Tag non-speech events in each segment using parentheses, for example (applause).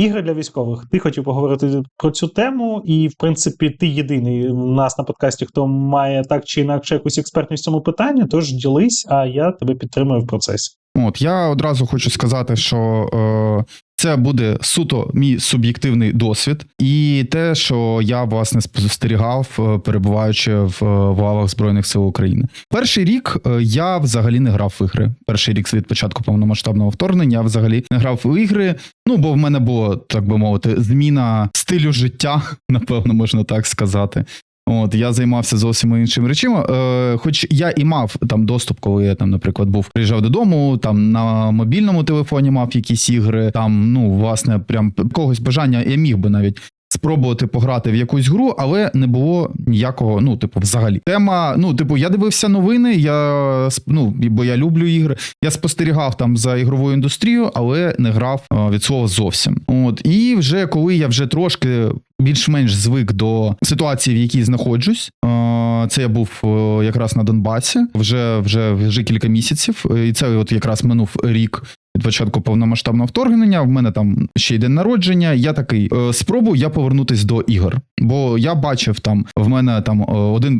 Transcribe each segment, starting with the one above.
Ігри для військових. Ти хотів поговорити про цю тему, і в принципі, ти єдиний у нас на подкасті, хто має так чи інакше якусь експертність в цьому питанні. Тож ділись, а я тебе підтримую в процесі. От я одразу хочу сказати, що е, це буде суто мій суб'єктивний досвід, і те, що я власне спостерігав, е, перебуваючи в, е, в лавах Збройних сил України. Перший рік е, я взагалі не грав в ігри. Перший рік від початку повномасштабного вторгнення я взагалі не грав в ігри. Ну бо в мене було так би мовити, зміна стилю життя, (laughs) напевно, можна так сказати. От я займався зовсім іншими речами. Е, хоч я і мав там доступ, коли я там, наприклад, був приїжджав додому, там на мобільному телефоні мав якісь ігри. Там, ну власне, прям когось бажання я міг би навіть. Спробувати пограти в якусь гру, але не було ніякого, ну, типу, взагалі. Тема, ну, типу, я дивився новини, я ну, бо я люблю ігри. Я спостерігав там за ігровою індустрією, але не грав е, від слова зовсім. От і вже коли я вже трошки більш-менш звик до ситуації, в якій знаходжусь. е, Це я був е, якраз на Донбасі вже вже вже кілька місяців, е, і це от якраз минув рік. Від початку повномасштабного вторгнення в мене там ще й день народження. Я такий спробую я повернутись до ігор, бо я бачив там в мене там один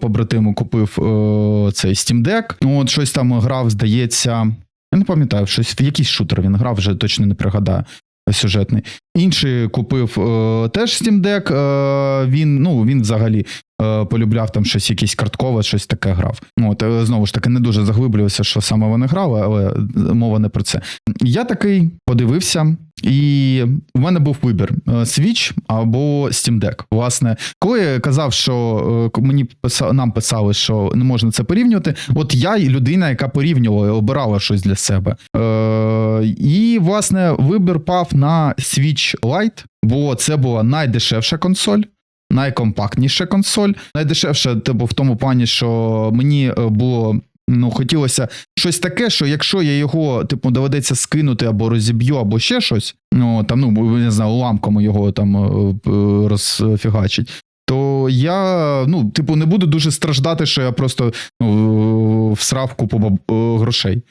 побратим купив цей Steam Deck, Ну, От щось там грав, здається. Я не пам'ятаю, щось якийсь шутер він грав, вже точно не пригадаю сюжетний. Інший купив е, теж Steam Deck, е, Він ну він взагалі е, полюбляв там щось, якесь карткове, щось таке грав. От е, знову ж таки, не дуже заглиблювався, що саме вони грали, але мова не про це. Я такий подивився. І в мене був вибір: е, Switch або Steam Deck. Власне, коли я казав, що е, мені писали, нам писали, що не можна це порівнювати. От я людина, яка порівнювала і обирала щось для себе. Е, і власне вибір пав на Switch Lite, бо це була найдешевша консоль. Найкомпактніша консоль, найдешевша, типу, в тому плані, що мені е, було ну, хотілося щось таке, що якщо я його, типу, доведеться скинути або розіб'ю, або ще щось, ну там, ну не знаю, уламком його там е, е, розфігачить. То я, ну, типу, не буду дуже страждати, що я просто ну, всрав купу грошей.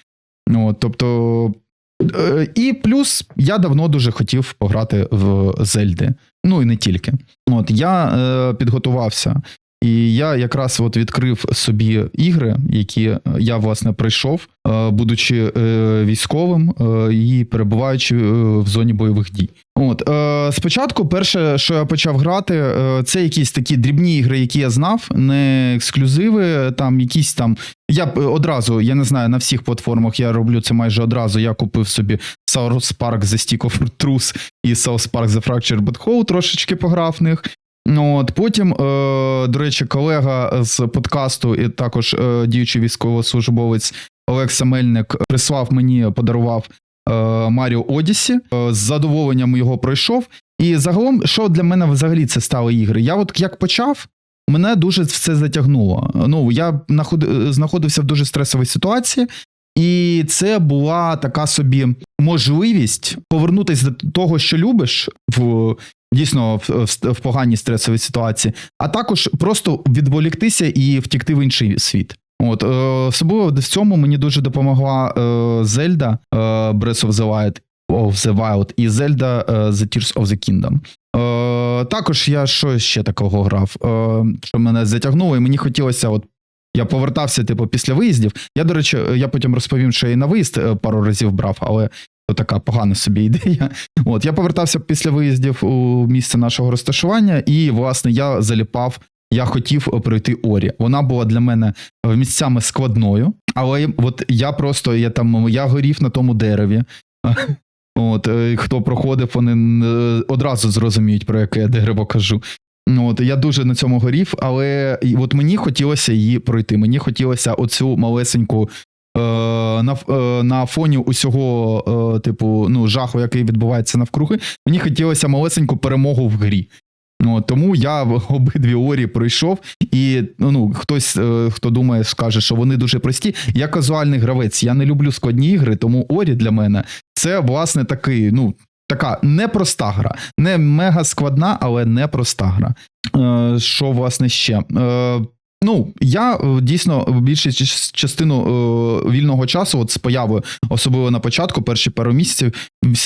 Ну, тобто. Е, І плюс я давно дуже хотів пограти в Зельди. Ну і не тільки. От я е, підготувався, і я якраз от відкрив собі ігри, які я власне пройшов, е, будучи е, військовим е, і перебуваючи е, в зоні бойових дій. От е, спочатку, перше, що я почав грати, е, це якісь такі дрібні ігри, які я знав, не ексклюзиви. Там якісь там. Я одразу, я не знаю, на всіх платформах я роблю це майже одразу. Я купив собі South Park The Stick of Truth і South Park The Fractured But Whole, трошечки пограв в них. Ну, От потім, е, до речі, колега з подкасту, і також е, діючий військовослужбовець Олекса Мельник прислав мені, подарував е, Одісі. Е, з задоволенням його пройшов. І загалом, що для мене взагалі це стали ігри? Я от як почав, мене дуже все затягнуло. Ну, я наход- знаходився в дуже стресовій ситуації, і це була така собі можливість повернутися до того, що любиш, в дійсно в, в, поганій стресовій ситуації, а також просто відволіктися і втікти в інший світ. От е, особливо в цьому мені дуже допомогла е, Зельда е, Breath of the Wild, of the Wild і Зельда The Tears of the Kingdom. Е, також я що ще такого грав, е, що мене затягнуло, і мені хотілося, от я повертався, типу, після виїздів. Я, до речі, я потім розповім, що я і на виїзд пару разів брав, але то така погана собі ідея. (laughs) От я повертався після виїздів у місце нашого розташування, і власне я заліпав. Я хотів е, пройти Орі. Вона була для мене е, місцями складною, але от я просто я там я горів на тому дереві. (laughs) От е, хто проходив, вони одразу зрозуміють, про яке я дерево кажу. От я дуже на цьому горів, але от мені хотілося її пройти. Мені хотілося оцю малесеньку на, е, на фоні усього, е, типу, ну, жаху, який відбувається навкруги. Мені хотілося малесеньку перемогу в грі. Ну, тому я в (laughs) обидві орі пройшов, і ну, хтось, е, хто думає, скаже, що вони дуже прості. Я казуальний гравець, я не люблю складні ігри, тому орі для мене це власне такий, ну. Така непроста гра, не мега складна, але непроста гра. Е, що власне ще? Е, Ну, я е, дійсно більшу частину е, вільного часу, от з появою, особливо на початку, перші пару місяців,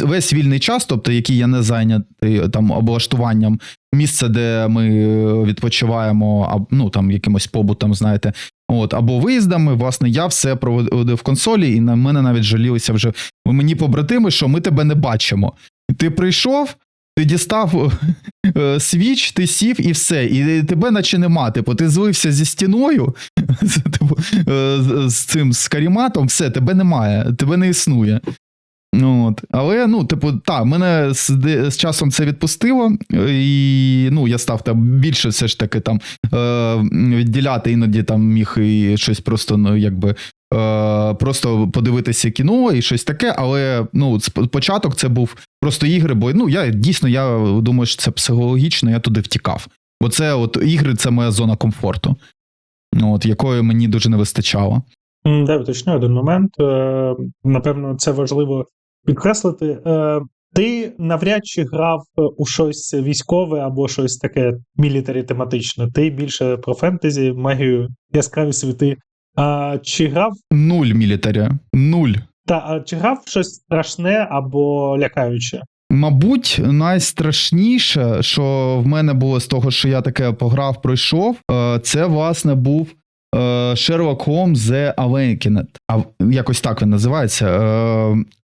весь вільний час, тобто який я не зайнятий е, там облаштуванням місця, де ми е, відпочиваємо, а, ну там якимось побутом, знаєте, от або виїздами, власне, я все проводив в консолі, і на мене навіть жалілися вже мені побратими, що ми тебе не бачимо. Ти прийшов. Ти дістав е, свіч, ти сів і все. І тебе наче нема. Типу, ти злився зі стіною, (laughs) типу, е, з- цим з каріматом, все, тебе немає, тебе не існує. Ну, От. Але, ну, типу, так, мене з, з часом це відпустило, е, і ну, я став там більше все ж таки там е, відділяти, іноді там міг і щось просто, ну, якби. Е, просто подивитися кіно і щось таке, але ну, початок це був просто ігри, бо ну я дійсно я думаю, що це психологічно, я туди втікав. Бо це от ігри це моя зона комфорту, от, якої мені дуже не вистачало. Да, уточню один момент. Е, Напевно, це важливо підкреслити. Е, Ти навряд чи грав у щось військове або щось таке мілітарі тематичне. Ти більше про фентезі, магію, яскраві світи. А чи грав Нуль мілітаря. Нуль. та а чи грав щось страшне або лякаюче? Мабуть, найстрашніше, що в мене було з того, що я таке пограв, пройшов, е, це власне був Sherlock Holmes The Awakened. А якось так він називається.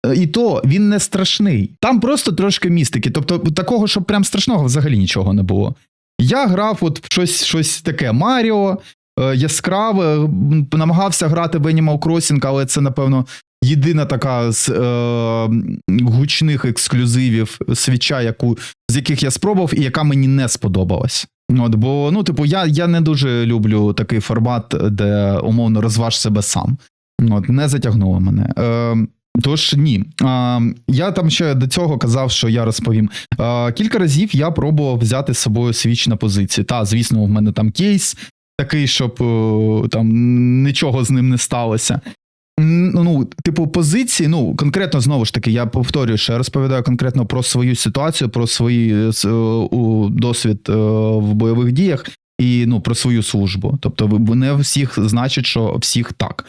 Е, І то він не страшний. Там просто трошки містики. Тобто, такого, щоб прям страшного взагалі нічого не було. Я грав от в щось, щось таке Маріо, яскраве, намагався грати в Animal Crossing, але це, напевно, єдина така з е, гучних ексклюзивів свіча, яку, з яких я спробував, і яка мені не сподобалась. От, бо, ну, типу, я, я не дуже люблю такий формат, де умовно розваж себе сам. От, не затягнуло мене. Е, Тож ні. А, я там ще до цього казав, що я розповім. А, кілька разів я пробував взяти з собою свіч на позиції. Та, звісно, в мене там кейс такий, щоб там нічого з ним не сталося. Ну, типу, позиції, ну, конкретно знову ж таки, я повторюю, що я розповідаю конкретно про свою ситуацію, про свій е, е, досвід е, в бойових діях і ну, про свою службу. Тобто, не всіх значить, що всіх так.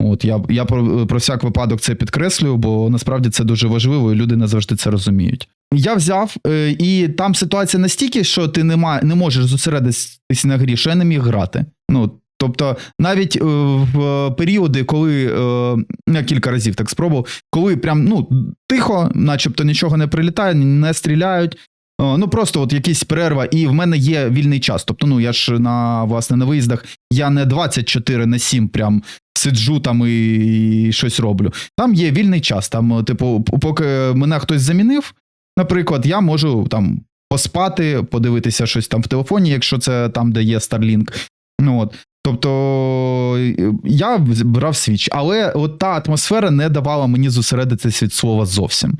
От я, я про, про всяк випадок це підкреслюю, бо насправді це дуже важливо, і люди не завжди це розуміють. Я взяв, е, і там ситуація настільки, що ти не, не можеш зосередитись на грі, що я не міг грати. Ну, тобто, навіть е, в періоди, коли е, я кілька разів так спробував, коли прям ну, тихо, начебто нічого не прилітає, не стріляють. Ну просто от якісь перерва, і в мене є вільний час. Тобто, ну я ж на власне на виїздах я не 24 на 7 прям сиджу там і, і щось роблю. Там є вільний час. Там, типу, поки мене хтось замінив, наприклад, я можу там поспати, подивитися щось там в телефоні, якщо це там, де є Starlink. Ну от. Тобто я брав свіч, але от та атмосфера не давала мені зосередитися від слова зовсім.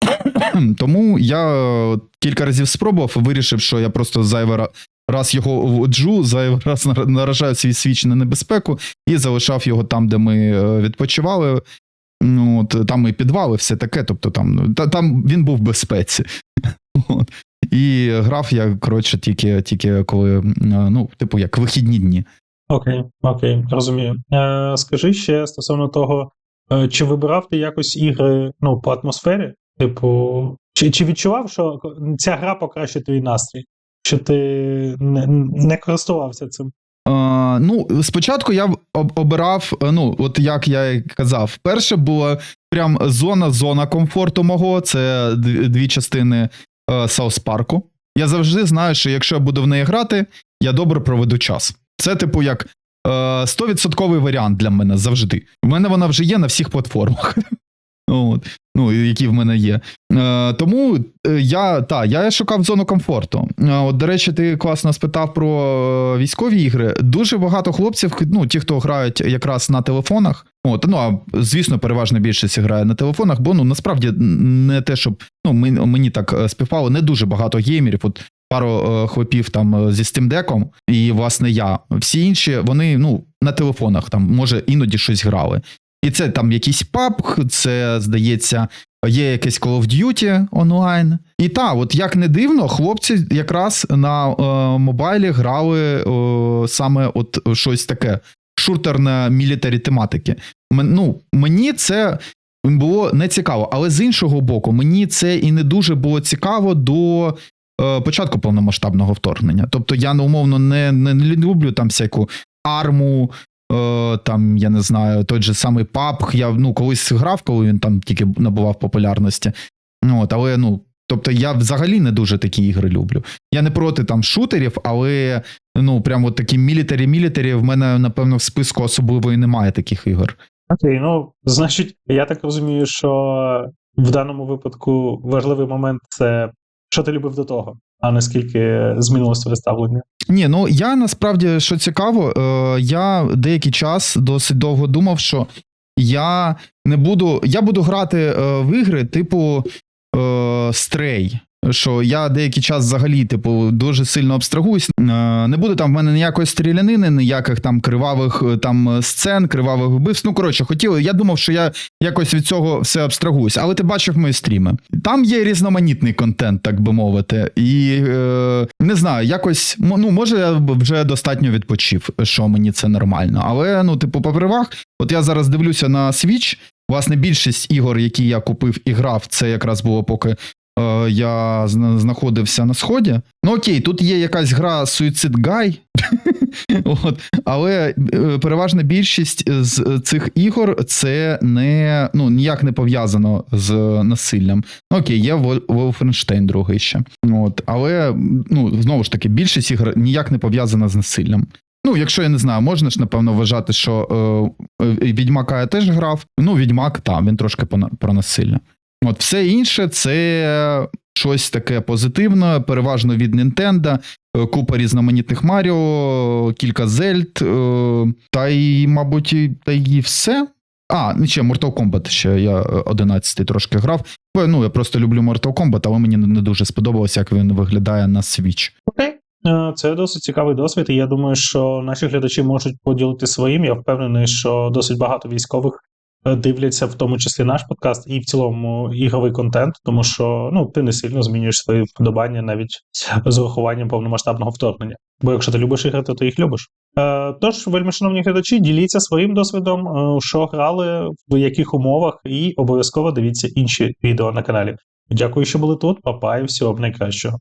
(coughs) Тому я кілька разів спробував вирішив, що я просто зайвий раз його вводжу, зайвий раз нар- наражаю свій свіч на небезпеку і залишав його там, де ми е, відпочивали. Ну, от, там і підвали, все таке. Тобто там, ну, та, там він був в безпеці. (laughs) От. І грав я, коротше, тільки, тільки коли, е, ну, типу, як вихідні дні. Окей, окей, розумію. Е, скажи ще стосовно того, е, чи вибирав ти якось ігри ну, по атмосфері? Типу, чи, чи відчував, що ця гра покращить твій настрій? Чи ти не, не користувався цим? Е, ну, спочатку я обирав, е, ну, от як я і казав, перше була прям зона, зона комфорту мого. Це дві, частини е, Саус Парку. Я завжди знаю, що якщо я буду в неї грати, я добре проведу час. Це, типу, як е, 100% варіант для мене завжди. У мене вона вже є на всіх платформах. (laughs) Ну, які в мене є. Е, тому е, я, та, я шукав зону комфорту. Е, от, до речі, ти класно спитав про е, військові ігри. Дуже багато хлопців, ну, ті, хто грають якраз на телефонах. От, ну, а звісно, переважна більшість грає на телефонах, бо ну насправді не те, щоб ну, мені, так співпало, не дуже багато геймерів. От пару хлопів там зі Steam Deck, і власне я. Всі інші вони ну на телефонах там може іноді щось грали. І це там якийсь PUBG, це здається, є якесь Call of Duty онлайн. І та, от як не дивно, хлопці якраз на е, мобайлі грали е, саме от щось таке шутер на мілітарі тематики. Мен- ну, мені це було не цікаво, але з іншого боку, мені це і не дуже було цікаво до е, початку повномасштабного вторгнення. Тобто я ну, умовно не, не, не люблю там всяку арму. Е, там, я не знаю, той же самий PUBG, я ну, колись грав, коли він там тільки набував популярності. Ну, От, але ну, тобто я взагалі не дуже такі ігри люблю. Я не проти там шутерів, але ну, прямо от такі мілітарі-мілітарі в мене, напевно, в списку особливо і немає таких ігор. Окей, ну значить, я так розумію, що в даному випадку важливий момент це що ти любив до того, а наскільки змінилося змінилось твоє ставлення. Ні, ну я насправді що цікаво, е, я деякий час досить довго думав, що я не буду. Я буду грати е, в ігри, типу Стрей. Що я деякий час взагалі, типу, дуже сильно абстрагуюсь. Е, Не буде там в мене ніякої стрілянини, ніяких там кривавих е, там сцен, кривавих вбивств. Ну коротше, хотів. Я думав, що я якось від цього все абстрагуюсь. Але ти бачив мої стріми. Там є різноманітний контент, так би мовити. І е, не знаю, якось ну, може, я вже достатньо відпочив, що мені це нормально. Але ну, типу, по первах, от я зараз дивлюся на Switch. Власне, більшість ігор, які я купив і грав, це якраз було поки. Е, Я знаходився на сході. Ну окей, тут є якась гра Suicide Guy, (laughs) От. Але е, переважна більшість з цих ігор це не ну ніяк не пов'язано з насиллям. Ну, окей, є Wolfenstein другий ще. От. Але ну, знову ж таки, більшість ігор ніяк не пов'язана з насиллям. Ну, якщо я не знаю, можна ж напевно вважати, що е, е, Відьмака я теж грав. Ну, Відьмак, так, він трошки про насилля. От все інше це щось таке позитивне, переважно від Nintendo, е, купа різноманітних Маріо, кілька Зельд, е, та й, мабуть, та й все. А, ну, ще Mortal Kombat ще я 11 трошки грав. Ну, я просто люблю Mortal Kombat, але мені не дуже сподобалося, як він виглядає на Switch. Окей. Е, Це досить цікавий досвід, і я думаю, що наші глядачі можуть поділити своїм. Я впевнений, що досить багато військових е, дивляться, в тому числі наш подкаст, і в цілому ігровий контент, тому що ну ти не сильно змінюєш свої вподобання навіть з урахуванням повномасштабного вторгнення. Бо якщо ти любиш ігри, то ти їх любиш. Е, Тож, вельми шановні глядачі, діліться своїм досвідом, е, що грали, в яких умовах, і обов'язково дивіться інші відео на каналі. Дякую, що були тут. Папа, і всього б найкращого.